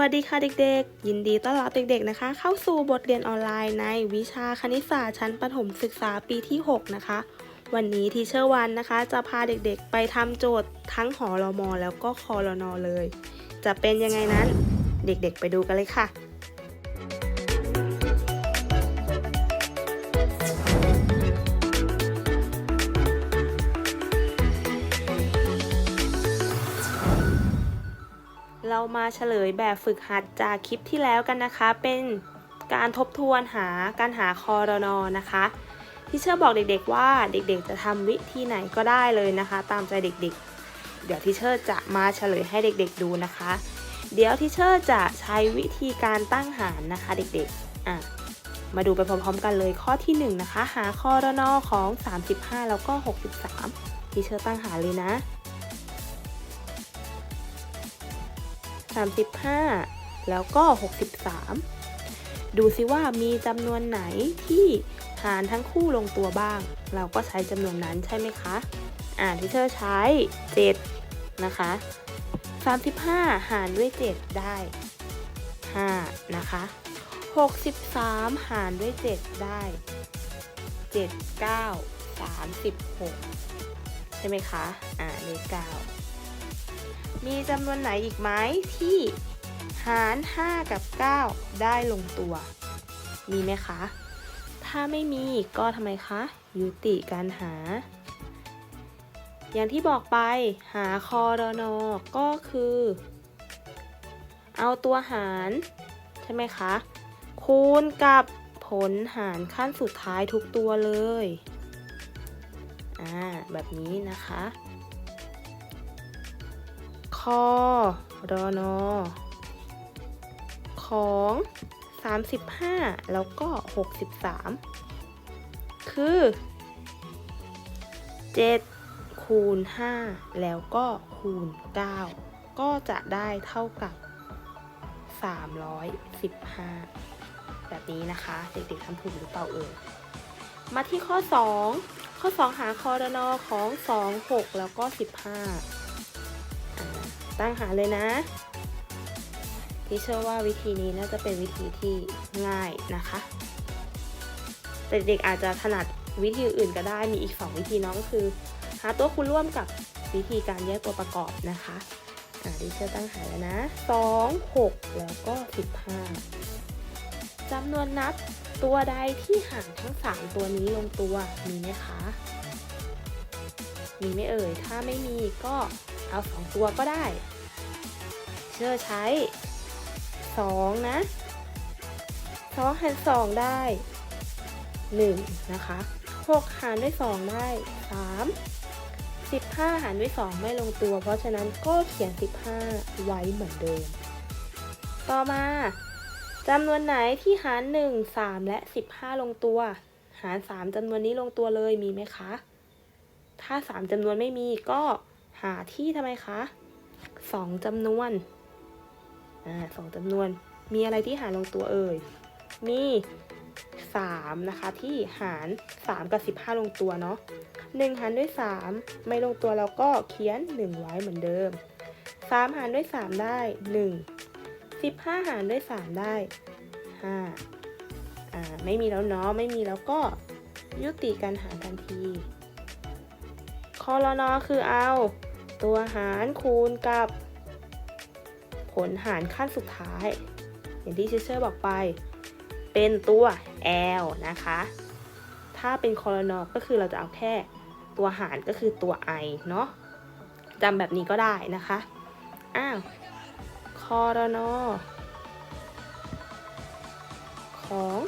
วัสดีค่ะเด็กๆ ยินดีต้อนรับเด็กๆนะคะ เข้าสู่บทเรียนออนไลน์ในวิชาคณิตศาสตร์ชั้นประถมศึกษาปีที่ 6 นะคะ วันนี้ทีเชอร์วันนะคะ จะพาเด็กๆ ไปทำโจทย์ทั้งหอรอมอแล้วก็คอรนอเลย จะเป็นยังไงนั้นเด็กๆไปดูกันเลยค่ะ เรามาเฉลยแบบฝึกหัดจากคลิปที่แล้วกันนะคะ เป็นการทบทวนหาการหาคอรนอนะคะที่เชื่อบอกเด็กๆว่าเด็กๆ จะทำวิธีไหนก็ได้เลยนะคะ ตามใจเด็กๆ เดี๋ยวที่เชอร์จะมาเฉลยให้เด็กๆดูนะคะ เดี๋ยวที่เชอร์จะใช้วิธีการตั้งหารนะคะเด็กๆอะมาดูไปพร้อมๆกันเลยข้อที่1นะคะหาคอรนอของ 35 แล้วก็ 63ที่เชอร์ตั้งหารเลยนะ 35 แล้วก็ 63 ดูซิว่ามีจำนวนไหนที่หารทั้งคู่ลงตัวบ้าง เราก็ใช้จำนวนนั้นใช่ไหมคะ อ่าที่เธอใช้ 7 นะคะ 35 หารด้วย 7 ได้ 5 นะคะ 63 หารด้วย 7 ได้ 7 9 36 ใช่ไหมคะ อ่าเลข9 มีจำนวนไหนอีกไหมที่หาร 5 กับ 9 ได้ลงตัว มีไหมคะ ถ้าไม่มีก็ทำไมคะ ยุติการหา อย่างที่บอกไปหาคอรนอก็คือ เอาตัวหาร ใช่ไหมคะ คูณกับผลหารขั้นสุดท้ายทุกตัวเลย อ่า แบบนี้นะคะ รอนอของ 35 แล้วก็ 63 คือ 7 คูณ 5 แล้วก็คูณ 9 ก็จะได้เท่ากับ 315 แบบนี้นะคะ เด็กๆทำถูกหรือเปล่าเอ่ยมาที่ข้อ 2 ข้อ 2 หาคอรนอของ 2 6 แล้วก็ 15 ตั้งหาเลยนะที่เชื่อว่าวิธีนี้น่าจะเป็นวิธีที่ง่ายนะคะแต่เด็กอาจจะถนัดวิธีอื่นก็ได้มีอีก 2 วิธีเนาะก็คือ หาตัวคูณร่วมกับวิธีการแยกตัวประกอบนะคะอ่าดิเชอร์ตั้งหาแล้วนะ2 6 แล้วก็ 15จำนวนนับตัวใดที่ห่ารทั้ง 3 ตัวนี้ลงตัวมีไหมคะ มีไหม่เอ่ย ถ้าไม่มีก็ เอาสองตัวก็ได้ เชื่อใช้สองนะสองหารสองได้หนึ่งนะคะหกหารด้วยสองได้สามสิบห้าหารด้วยสองไม่ลงตัว เพราะฉะนั้นก็เขียนสิบห้าไว้เหมือนเดิม ต่อมาจำนวนไหนที่หารหนึ่งสามและสิบห้าลงตัว หารสามจำนวนนี้ลงตัวเลยมีไหมคะ ถ้าสามจำนวนไม่มีก็ หาที่ทำไมคะสองจำนวน อ่าสองจำนวน มีอะไรที่หารลงตัวเอ่ย มีสามนะคะที่หารสามกับสิบห้าลงตัวเนาะหนึ่งหารด้วยสามไม่ลงตัวเราก็เขียนหนึ่งไว้เหมือนเดิมสามหารด้วยสามได้หนึ่งสิบห้าหารด้วยสามได้ห้าอ่าไม่มีแล้วเนาะไม่มีแล้วก็ยุติการหารทันทีคอรนอคือเอา ตัวหารคูณกับผลหารขั้นสุดท้าย อย่างที่เชเชอร์บอกไป เป็นตัว L นะคะ ถ้าเป็นคอรนอก็คือเราจะเอาแค่ตัวหารก็คือตัว I เนาะจำแบบนี้ก็ได้นะคะ อ้าว คอรนอของ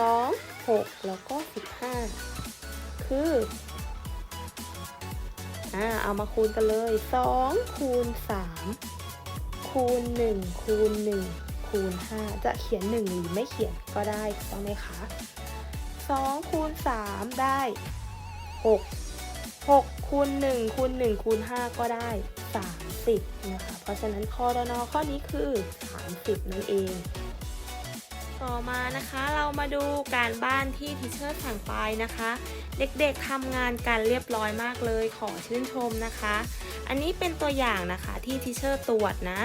2 6 แล้วก็ 15 คือ อ่าเอามาคูณกันเลย2คูณ3คูณ1คูณ1คูณ5จะเขียน 1 หรือไม่เขียนก็ได้ต้องไหมคะ2คูณ3ได้ 6 6คูณ1คูณ1คูณ5ก็ได้ 30นะคะเพราะฉะนั้นคอรนอข้อนี้คือ 30 นั่นเองต่อมานะคะเรามาดูการบ้านที่ทิเชอร์สั่งไปนะคะ เด็กๆทำงานกันเรียบร้อยมากเลยขอชื่นชมนะคะ อันนี้เป็นตัวอย่างนะคะที่ทิเชอร์ตรวจนะ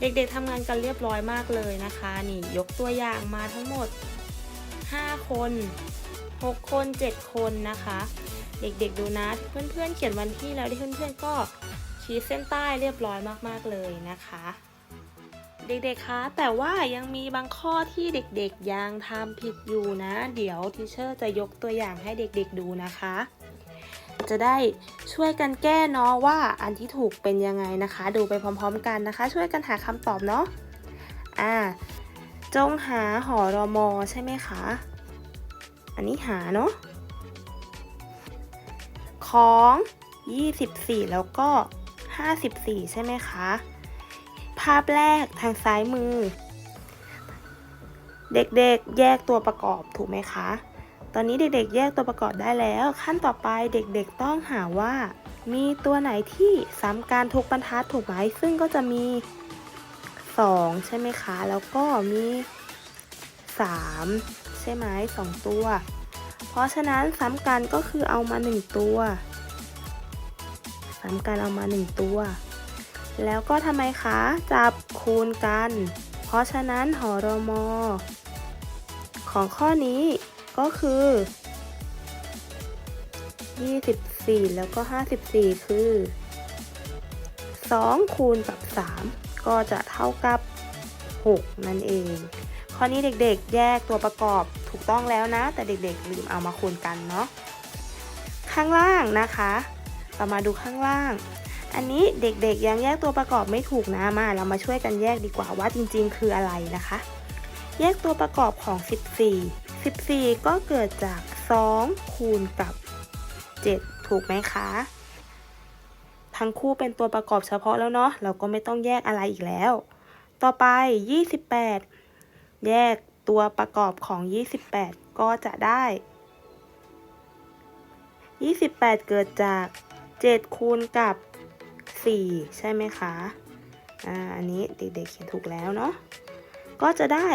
เด็กๆทำงานกันเรียบร้อยมากเลยนะคะ นี่ยกตัวอย่างมาทั้งหมด 5 คน 6 คน 7 คนนะคะ เด็กๆดูนะ เพื่อนๆเขียนวันที่แล้วที่เพื่อนๆก็ขีดเส้นใต้เรียบร้อยมากๆเลยนะคะ เด็กๆ คะ แต่ว่ายังมีบางข้อที่เด็กๆ ยังทำผิดอยู่นะ เดี๋ยวทิเชอร์จะยกตัวอย่างให้เด็กๆ ดูนะคะ จะได้ช่วยกันแก้เนาะว่าอันที่ถูกเป็นยังไงนะคะ ดูไปพร้อมๆ กันนะคะ ช่วยกันหาคำตอบเนาะ อ่า จงหาหอรอมอใช่ไหมคะ อันนี้หาเนาะ ของ 24 แล้วก็ 54 ใช่ไหมคะาพแรกทางซ้ายมือ เด็กๆแยกตัวประกอบถูกไหมคะ ตอนนี้เด็กๆ แยกตัวประกอบได้แล้ว ขั้นต่อไปเด็กๆต้องหาว่า มีตัวไหนที่ซ้ำการทุกบรรทัดถูกไหมซึ่งก็จะมี 2 ใช่ไหมคะ แล้วก็มี 3 ใช่ไหมสองตัว เพราะฉะนั้นซ้ำกันก็คือเอามา 1 ตัวซ้ำกันเอามา 1 ตัว แล้วก็ทำไมคะ จับคูณกัน เพราะฉะนั้นหอรมอของข้อนี้ก็คือ 24 แล้วก็ 54 คือ 2 คูณกับ 3 ก็จะเท่ากับ 6 นั่นเอง ข้อนี้เด็กๆ แยกตัวประกอบถูกต้องแล้วนะ แต่เด็กๆ ลืมเอามาคูณกันเนาะ ข้างล่างนะคะ เรามาดูข้างล่าง อันนี้เด็กๆยังแยกตัวประกอบไม่ถูกนะมา เรามาช่วยกันแยกดีกว่าว่าจริงๆ คืออะไรนะคะ แยกตัวประกอบของ 14 14 ก็เกิดจาก 2 คูณกับ 7 ถูกไหมคะ ทั้งคู่เป็นตัวประกอบเฉพาะแล้วเนาะเราก็ไม่ต้องแยกอะไรอีกแล้ว ต่อไป 28 แยกตัวประกอบของ 28 ก็จะได้ 28 เกิดจาก 7 คูณกับ 4 ใช่ไหมคะอ่าอันนี้เด็กๆเขียนถูกแล้วเนาะก็จะได้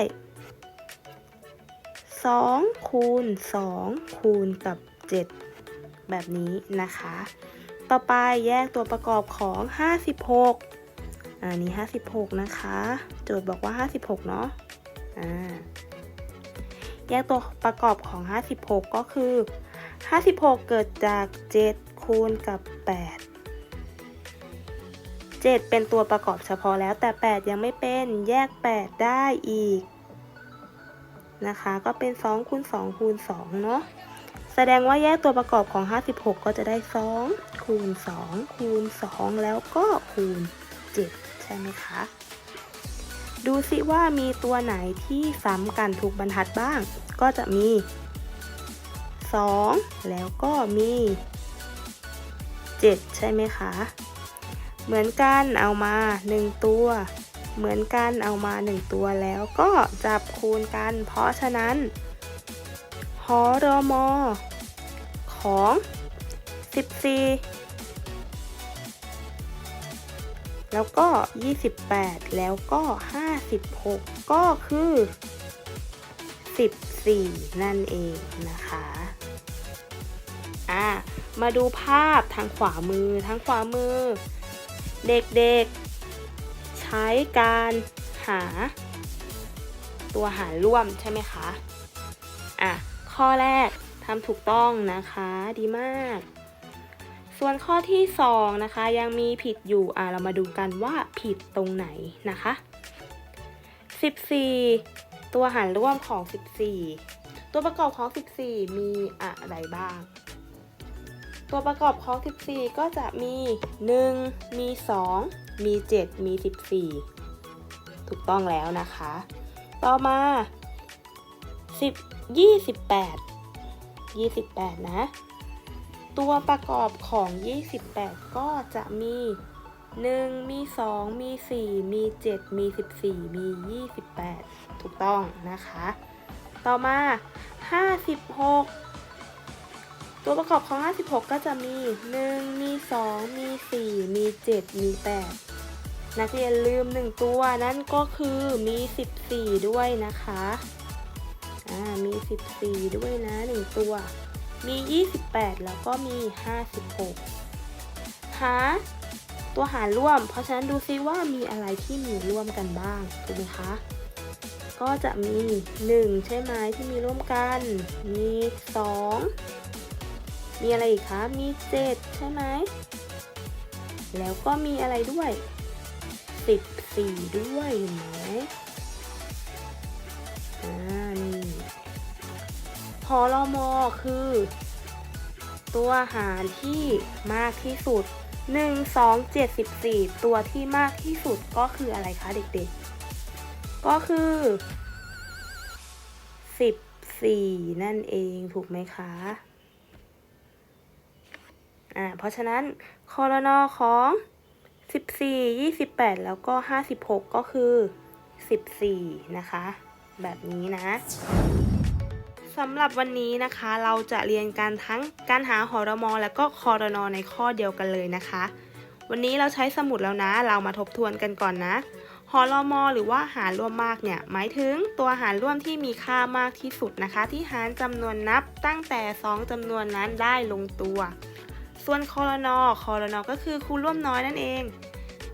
2คูณ2คูณกับ 7 แบบนี้นะคะ ต่อไปแยกตัวประกอบของ 56 อันนี้ 56 นะคะ โจทย์บอกว่า 56 เนาะอ่าแยกตัวประกอบของ 56 ก็คือ 56 เกิดจาก 7 คูณกับ 8 7 เป็นตัวประกอบเฉพาะแล้วแต่ 8 ยังไม่เป็นแยก 8 ได้อีกนะคะ ก็เป็น2คูณ2คูณ2เนาะแสดงว่าแยกตัวประกอบของ 56 ก็จะได้ 2 คูณ 2 คูณ 2 แล้วก็คูณ 7 ใช่ไหมคะ ดูสิว่ามีตัวไหนที่ซ้ำกันทุกบรรทัดบ้าง ก็จะมี 2 แล้วก็มี 7 ใช่ไหมคะ เหมือนกันเอามา 1 ตัว เหมือนกันเอามา 1 ตัวแล้วก็จับคูณกัน เพราะฉะนั้นหอรอมอของ 14 แล้วก็ 28 แล้วก็ 56 ก็คือ 14 นั่นเองนะคะอ่ามาดูภาพทางขวามือทางขวามือ เด็กๆ ใช้การหา ตัวหารร่วมใช่ไหมคะ อะ ข้อแรกทำถูกต้องนะคะ ดีมาก ส่วนข้อที่ 2 นะคะ ยังมีผิดอยู่ อะ เรามาดูกันว่าผิดตรงไหนนะคะ 14 ตัวหารร่วมของ 14 ตัวประกอบของ 14 มีอะไรบ้าง ตัวประกอบของ 14 ก็จะมี 1 มี 2 มี 7 มี 14 ถูกต้องแล้วนะคะ ต่อมา 10 28 28 นะ ตัวประกอบของ 28 ก็จะมี 1 มี 2 มี 4 มี 7 มี 14 มี 28 ถูกต้องนะคะ ต่อมา 56 ตัวประกอบของ 56 ก็จะมี 1 มี 2 มี 4 มี 7 มี 8 นักเรียนลืม 1 ตัวนั่นก็คือมี 14 ด้วยนะคะ อ่า มี 14 ด้วยนะ 1 ตัว มี 28 แล้วก็มี 56 หา ตัวหารร่วม เพราะฉะนั้นดูซิว่ามีอะไรที่มีร่วมกันบ้างถูกไหมคะก็จะมี 1 ใช่ไหมที่มีร่วมกัน มี 2 มีอะไรอีกคะ มี 7 ใช่ไหม แล้วก็มีอะไรด้วย 14 ด้วยเห็นไหมอ่านี่พอลมอคือ ตัวหารที่มากที่สุด 1 2 7 14 ตัวที่มากที่สุดก็คืออะไรคะเด็กๆ ก็คือ 14 นั่นเองถูกไหมคะ อ่าเพราะฉะนั้นคอรนอของ 14 28 แล้วก็ 56 ก็คือ 14 นะคะ แบบนี้นะสำหรับวันนี้นะคะเราจะเรียนการทั้งการหาหอรมอและก็คอรนอในข้อเดียวกันเลยนะคะ วันนี้เราใช้สมุดแล้วนะ เรามาทบทวนกันก่อนนะหอรมอหรือว่าหารร่วมมากเนี่ยหมายถึงตัวหารร่วมที่มีค่ามากที่สุดนะคะ ที่หารจำนวนนับตั้งแต่ 2จำนวนนั้นได้ลงตัว ส่วนคอรนอคอรนอก็คือคูณร่วมน้อยนั่นเอง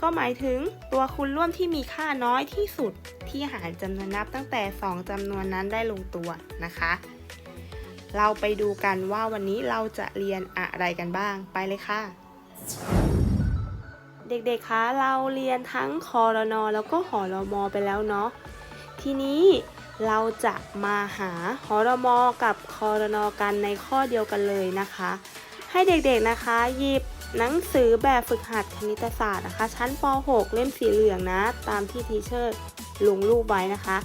ก็หมายถึงตัวคูณร่วมที่มีค่าน้อยที่สุดที่หารจำนวนนับตั้งแต่ 2จำนวนนั้นได้ลงตัวนะคะ เราไปดูกันว่าวันนี้เราจะเรียนอะไรกันบ้างไปเลยค่ะ เด็กๆ คะเราเรียนทั้งคอรนอแล้วก็หอรมอไปแล้วเนาะทีนี้เราจะมาหาหอรมอกับคอรนอกันในข้อเดียวกันเลยนะคะ ให้เด็กๆนะคะหยิบหนังสือแบบฝึกหัดคณิตศาสตร์นะคะ ชั้นป .6 เล่มสีเหลืองนะ ตามที่ทีเชอร์ลงรูปไว้นะคะ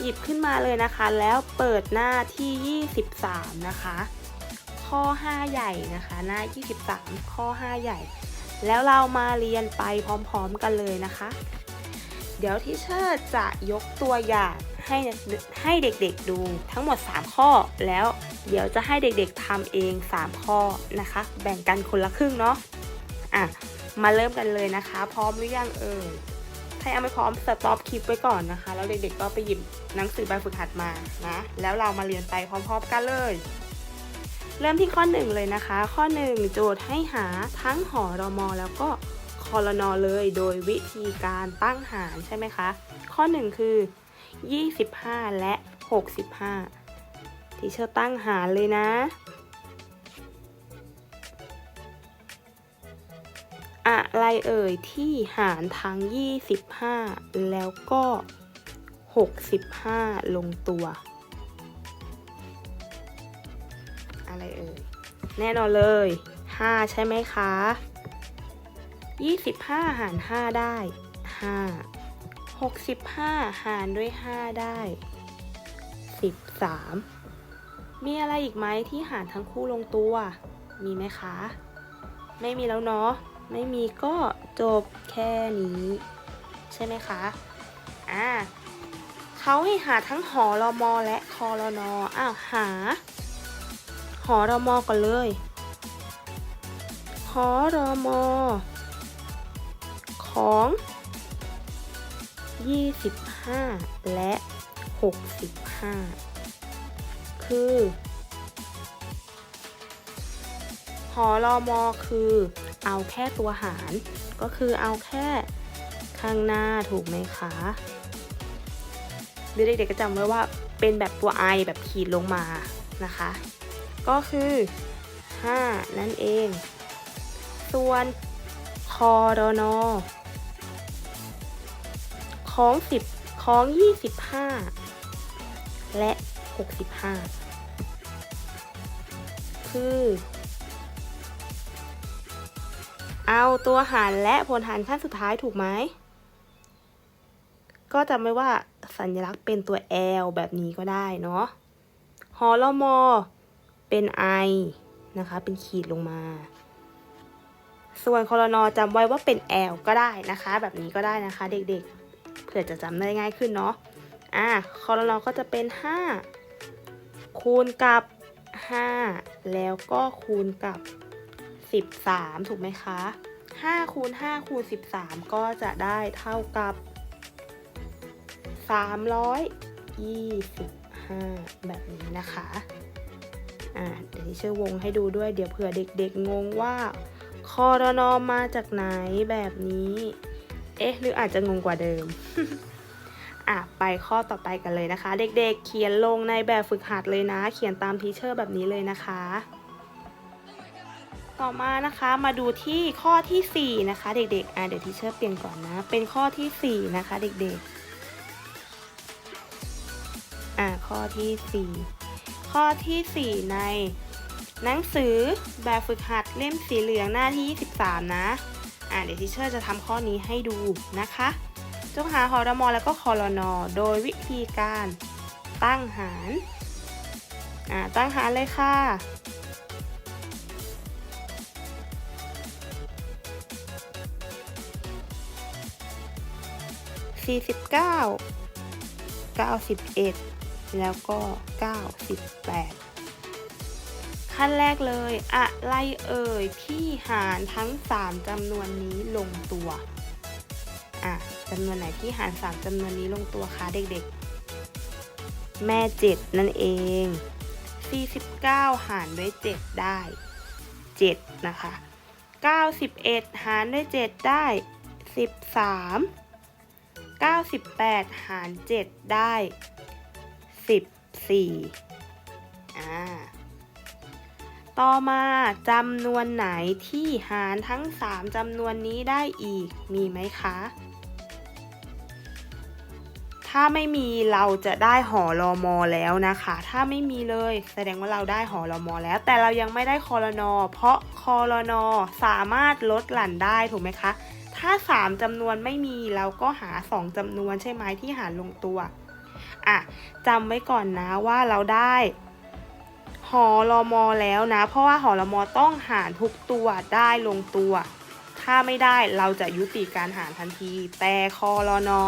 หยิบขึ้นมาเลยนะคะ แล้วเปิดหน้าที่ 23 นะคะ ข้อ 5 ใหญ่นะคะ หน้า 23 ข้อ 5 ใหญ่ แล้วเรามาเรียนไปพร้อมๆกันเลยนะคะ เดี๋ยวที่เชอร์จะยกตัวอย่าง ให้ให้เด็กๆดูทั้งหมด 3 ข้อ แล้วเดี๋ยวจะให้เด็กๆทำเอง 3 ข้อนะคะ แบ่งกันคนละครึ่งเนาะอะมาเริ่มกันเลยนะคะ พร้อมหรือยังเอ่ยถ้ายังไม่พร้อมสต็อปคลิปไว้ก่อนนะคะ แล้วเด็กๆก็ไปหยิบหนังสือใบฝึกหัดมานะแล้วเรามาเรียนไปพร้อมๆกันเลย เริ่มที่ข้อ 1 เลยนะคะ ข้อ 1 โจทย์ให้หาทั้งหอรอมอแล้วก็คอรนอเลยโดยวิธีการตั้งหารใช่ไหมคะ ข้อ 1 คือ 25 และ 65 ที่เชอร์ตั้งหารเลยนะ อะไรเอ่ยที่หารทั้ง 25 แล้วก็ 65 ลงตัว อะไรเอ่ย แน่นอนเลย 5 ใช่ไหมคะ 25 หาร 5 ได้ 5 65 หารด้วย 5 ได้ 13 มีอะไรอีกไหมที่หารทั้งคู่ลงตัว มีไหมคะ ไม่มีแล้วเนาะ ไม่มีก็จบแค่นี้ ใช่ไหมคะ อ่าเขาให้หาทั้งหอรอมอและคอรอนออ้าวหา หอรอมอก่อนเลยหอรอมอของ 25 และ 65 คือหอรอมอคือเอาแค่ตัวหาร ก็คือเอาแค่ข้างหน้าถูกไหมคะหรือเด็กๆก็จำไว้ว่าเป็นแบบตัว i แบบขีดลงมานะคะ ก็คือ 5 นั่นเอง ส่วนคอรนอ ของ10ของ25และ65คือ เอาตัวหารและผลหารขั้นสุดท้ายถูกไหม ก็จำไว้ว่าสัญลักษณ์เป็นตัว L แบบนี้ก็ได้เนาะหอลมอเป็น I นะคะ เป็นขีดลงมา ส่วนคอรนอจำไว้ว่าเป็น L ก็ได้นะคะ แบบนี้ก็ได้นะคะเด็กๆ ผื่อจะจำได้ง่ายขึ้นเนาะอ่าคอรนอก็จะเป็น 5 คูณกับ 5 แล้วก็คูณกับ 13 ถูกไหมคะ 5 คูณ 5 คูณ 13 ก็จะได้เท่ากับ 325 แบบนี้นะคะอ่าเดี๋ยวที่เชื่อวงให้ดูด้วยเดี๋ยวเผื่อเด็กๆงงว่าคอรนอมาจากไหนแบบนี้ เอ๊ะ หรืออาจจะงงกว่าเดิม อะ ไปข้อต่อไปกันเลยนะคะ เด็กๆ เขียนลงในแบบฝึกหัดเลยนะ เขียนตามทีเชอร์แบบนี้เลยนะคะ ต่อมานะคะมาดูที่ข้อทีสี่4 นะคะ เด็กๆ อะเดี๋ยวทีเชอร์เปลี่ยนก่อนนะ เป็นข้อทีสี่4 นะคะ เด็กๆ อะข้อที่ 4 ข้อทีสี่ 4 ในหนังสือแบบฝึกหัดเล่มสีเหลืองหน้าที่ 23 นะ อะเดี๋ยวทีเชอร์จะทำข้อนี้ให้ดูนะคะ จงหาหอรมอแล้วก็คอรนอโดยวิธีการตั้งหารอะตั้งหารเลยค่ะสี่สิบเก้าเก้าสิบเอ็ดแล้วก็เก้าสิบแปด ขั้นแรกเลย อะไรเอ่ยที่หารทั้ง 3จำนวนนี้ลงตัวอะจำนวนไหนที่หาร 3จำนวนนี้ลงตัวคะเด็กๆ แม่ 7 นั่นเอง 49 หารด้วย 7 ได้ 7 นะคะ 91 หารด้วย 7 ได้ 13 98 หาร 7 ได้ 14อ่า ต่อมาจำนวนไหนที่หารทั้ง 3จำนวนนี้ได้อีกมีไหมคะ ถ้าไม่มีเราจะได้หอรอมอแล้วนะคะ ถ้าไม่มีเลยแสดงว่าเราได้หอรอมอแล้ว แต่เรายังไม่ได้คอรนอ เพราะคอรนอสามารถลดหลั่นได้ถูกไหมคะ ถ้า 3จำนวนไม่มีเราก็หา 2จำนวนใช่ไหมที่หารลงตัวอะจำไว้ก่อนนะว่าเราได้ หอรอมอแล้วนะ เพราะว่าหอรอมอต้องหารทุกตัวได้ลงตัว ถ้าไม่ได้เราจะยุติการหารทันที แต่คอรอนอ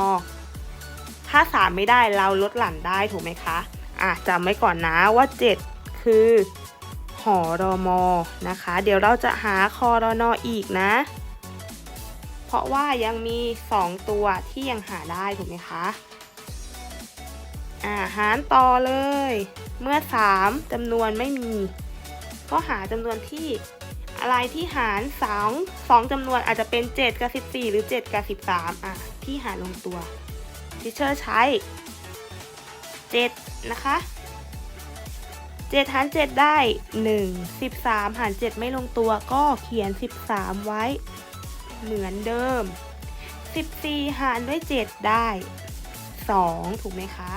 ถ้า3ไม่ได้เราลดหลั่นได้ถูกไหมคะอะจำไว้ก่อนนะว่า 7 คือหอรอมอนะคะ เดี๋ยวเราจะหาคอรอนออีกนะ เพราะว่ายังมี 2 ตัวที่ยังหาได้ถูกไหมคะ อ่าหารต่อเลย เมื่อ 3จำนวนไม่มี ก็หาจำนวนที่อะไรที่หาร2 2จำนวนอาจจะเป็น 7 กับ 14 หรือ 7 กับ 13อะที่หารลงตัวทิเชอร์ใช้ 7 นะคะ7หาร7ได้ 1 13หาร7ไม่ลงตัวก็เขียน 13 ไว้ เหมือนเดิม 14 หารด้วย 7 ได้ 2 ถูกไหมคะ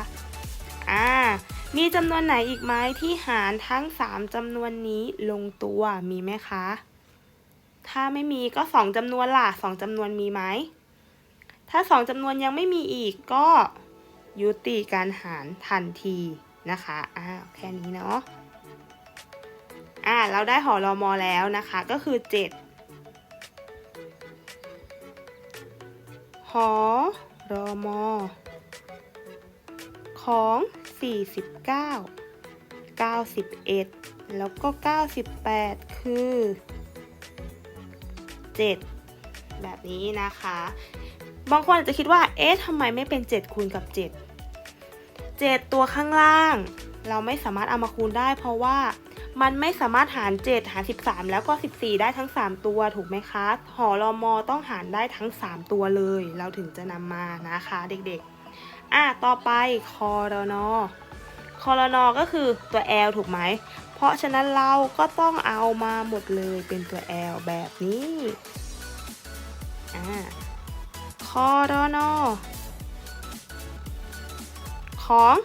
อ่า มีจำนวนไหนอีกไหมที่หารทั้ง 3จำนวนนี้ลงตัวมีไหมคะ ถ้าไม่มีก็ 2จำนวนล่ะ 2จำนวนมีไหม ถ้า 2จำนวนยังไม่มีอีกก็ยุติการหารทันทีนะคะอ่าแค่นี้เนาะอ่าเราได้หอรอมอแล้วนะคะก็คือ 7 หอรอมอของ 49 91 แล้วก็ 98 คือ 7 แบบนี้นะคะ บางคนอาจจะคิดว่า เอ๊ะทำไมไม่เป็น 7 คูณกับ 7 7 ตัวข้างล่าง เราไม่สามารถเอามาคูณได้ เพราะว่ามันไม่สามารถหาร 7 หาร 13 แล้วก็ 14 ได้ทั้ง 3 ตัวถูกไหมคะ หอรอมอต้องหารได้ทั้ง 3 ตัวเลย เราถึงจะนำมานะคะเด็กๆ อะต่อไปคอรนอคอรนอก็คือตัว L ถูกไหม เพราะฉะนั้นเราก็ต้องเอามาหมดเลยเป็นตัว L แบบนี้อ่าคอรนอของ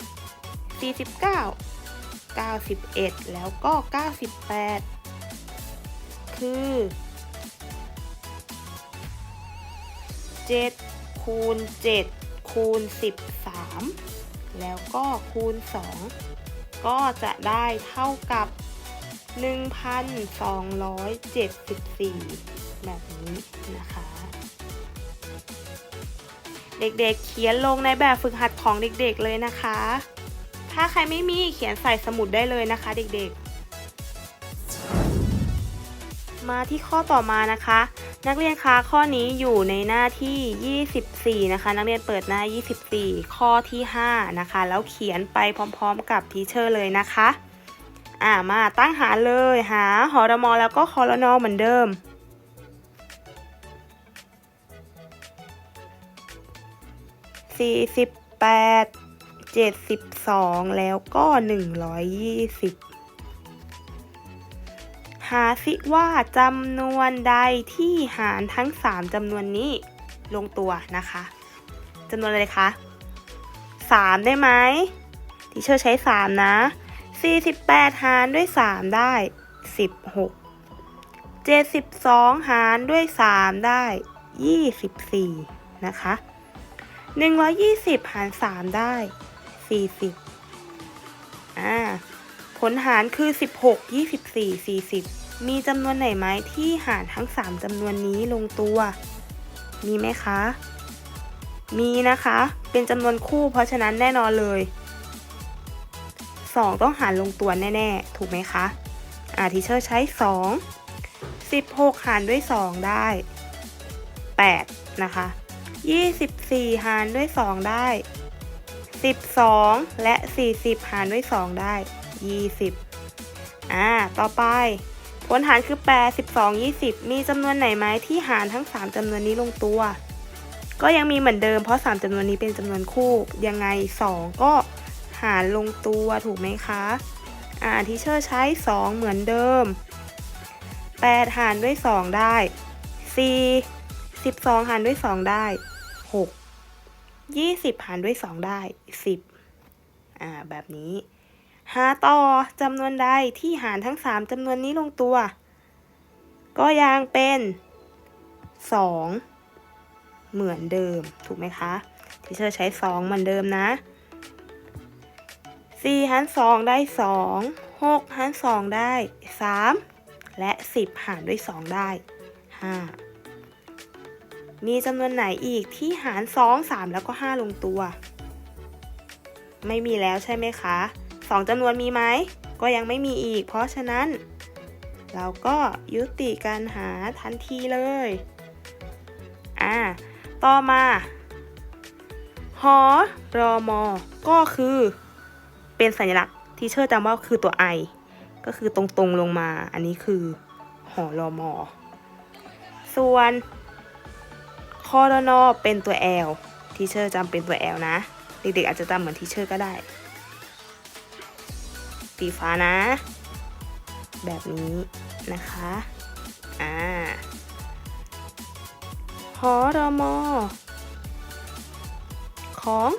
49 91 แล้วก็ 98 คือ 7คูณ7 คูณ 13 แล้วก็คูณ 2 ก็จะได้เท่ากับ 1,274 แบบนี้นะคะ เด็กๆเขียนลงในแบบฝึกหัดของเด็กๆเลยนะคะ ถ้าใครไม่มีเขียนใส่สมุดได้เลยนะคะ เด็กๆ มาที่ข้อต่อมานะคะ นักเรียนคะข้อนี้อยู่ในหน้าที่ 24 นะคะ นักเรียนเปิดหน้า 24 ข้อที่ 5 นะคะ แล้วเขียนไปพร้อมๆกับทีเชอร์เลยนะคะ อ่ามาตั้งหาเลยหาหอรมอแล้วก็คอรนอเหมือนเดิม สี่สิบแปดเจ็ดสิบสองแล้วก็หนึ่งร้อยยี่สิบ หาสิว่าจำนวนใดที่หารทั้งสามจำนวนนี้ลงตัวนะคะจำนวนอะไรคะสามได้ไหมที่เชอร์ใช้สามนะสี่สิบแปดหารด้วยสามได้สิบหกเจ็ดสิบสองหารด้วยสามได้ยี่สิบสี่นะคะหนึ่งร้อยยี่สิบหารสามได้สี่สิบอ่า ผลหารคือสิบหกยี่สิบสี่สี่สิบมีจำนวนไหนไหมที่หารทั้งสามจำนวนนี้ลงตัว มีไหมคะ มีนะคะ เป็นจำนวนคู่เพราะฉะนั้นแน่นอนเลย 2 ต้องหารลงตัวแน่ๆ ถูกไหมคะอาทีเชอร์ใช้ 2 16 หารด้วย 2 ได้ 8 นะคะ 24 หารด้วย 2 ได้ 12 และ 40 หารด้วย 2 ได้ 20 อ่า ต่อไป ผลหารคือ 8 12 20 มีจำนวนไหนไหมที่หารทั้ง 3จำนวนนี้ลงตัว ก็ยังมีเหมือนเดิมเพราะ 3จำนวนนี้เป็นจำนวนคู่ ยังไง 2 ก็หารลงตัวถูกไหมคะ อ่าที่เชอร์ใช้ 2 เหมือนเดิม 8 หารด้วย 2 ได้ 4 12 หารด้วย 2 ได้ 6 20 หารด้วย 2 ได้ 10 อ่า แบบนี้ หาต่อจำนวนใดที่หารทั้ง 3จำนวนนี้ลงตัว ก็ยังเป็น 2 เหมือนเดิม ถูกไหมคะที่เชอร์ใช้ 2 เหมือนเดิมนะ 4 หาร 2 ได้ 2 6 หาร 2 ได้ 3 และ 10 หารด้วย 2 ได้ 5 มีจำนวนไหนอีกที่หาร 2 3 แล้วก็ 5 ลงตัว ไม่มีแล้วใช่ไหมคะ 2จำนวนมีไหม ก็ยังไม่มีอีก เพราะฉะนั้น เราก็ยุติการหาทันทีเลย อ่า ต่อมาหอรอมอก็คือ เป็นสัญลักษณ์ที่เชื่อจำว่าคือตัว I ก็คือตรงๆลงมา อันนี้คือหอรอมอ ส่วนคอรนอเป็นตัว L ที่เชอร์จำเป็นตัว L นะ เด็กๆอาจจะจำเหมือนที่เชอร์ก็ได้ สีฟ้านะ แบบนี้นะคะอ่าหอรอมอของ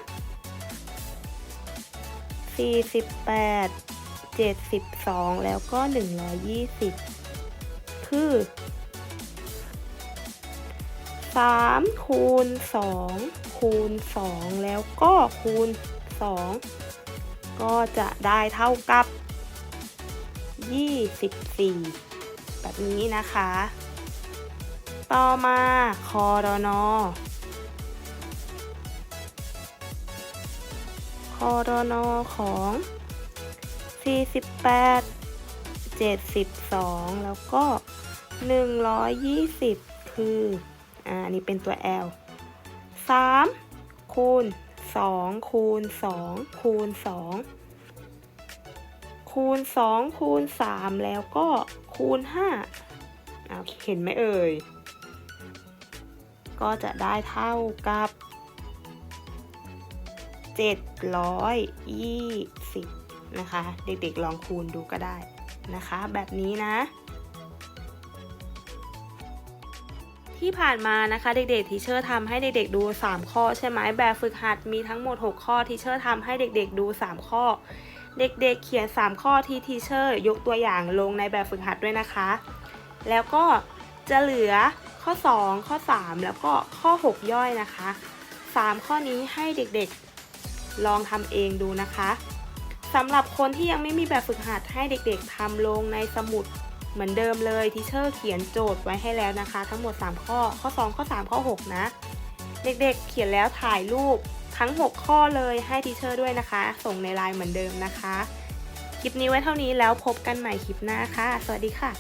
48 72 แล้วก็ 120 คือ 3 คูณ 2 คูณ 2 แล้วก็คูณ 2 ก็จะได้เท่ากับ 24 แบบนี้นะคะ ต่อมาคอรนอคอรนอของ 48 72 แล้วก็ 120 คืออ่านี่เป็นตัว L 3คูณ2คูณ2คูณ2 คูณ 2 คูณ 3 แล้วก็คูณ5อ่าเห็นไหมเอ่ย ก็จะได้เท่ากับ 720 นะคะ เด็กๆลองคูณดูก็ได้นะคะ แบบนี้นะที่ผ่านมานะคะเด็กๆทีเชอร์ทำให้เด็กๆดู 3 ข้อใช่ไหมแบบฝึกหัดมีทั้งหมด 6 ข้อทีเชอร์ทำให้เด็กๆดู 3 ข้อ เด็กๆเขียน 3 ข้อที่ทีเชอร์ยกตัวอย่างลงในแบบฝึกหัดด้วยนะคะ แล้วก็จะเหลือข้อ 2 ข้อ 3 แล้วก็ข้อ 6 ย่อยนะคะ 3 ข้อนี้ให้เด็กๆลองทำเองดูนะคะสำหรับคนที่ยังไม่มีแบบฝึกหัดให้เด็กๆทำลงในสมุดเหมือนเดิมเลยทีเชอร์เขียนโจทย์ไว้ให้แล้วนะคะ ทั้งหมด 3 ข้อข้อ 2 ข้อ 3 ข้อ 6 นะ เด็กๆเขียนแล้วถ่ายรูป ทั้ง 6 ข้อเลยให้ทีเชอร์ด้วยนะคะ ส่งในไลน์เหมือนเดิมนะคะ คลิปนี้ไว้เท่านี้แล้วพบกันใหม่คลิปหน้าค่ะ สวัสดีค่ะ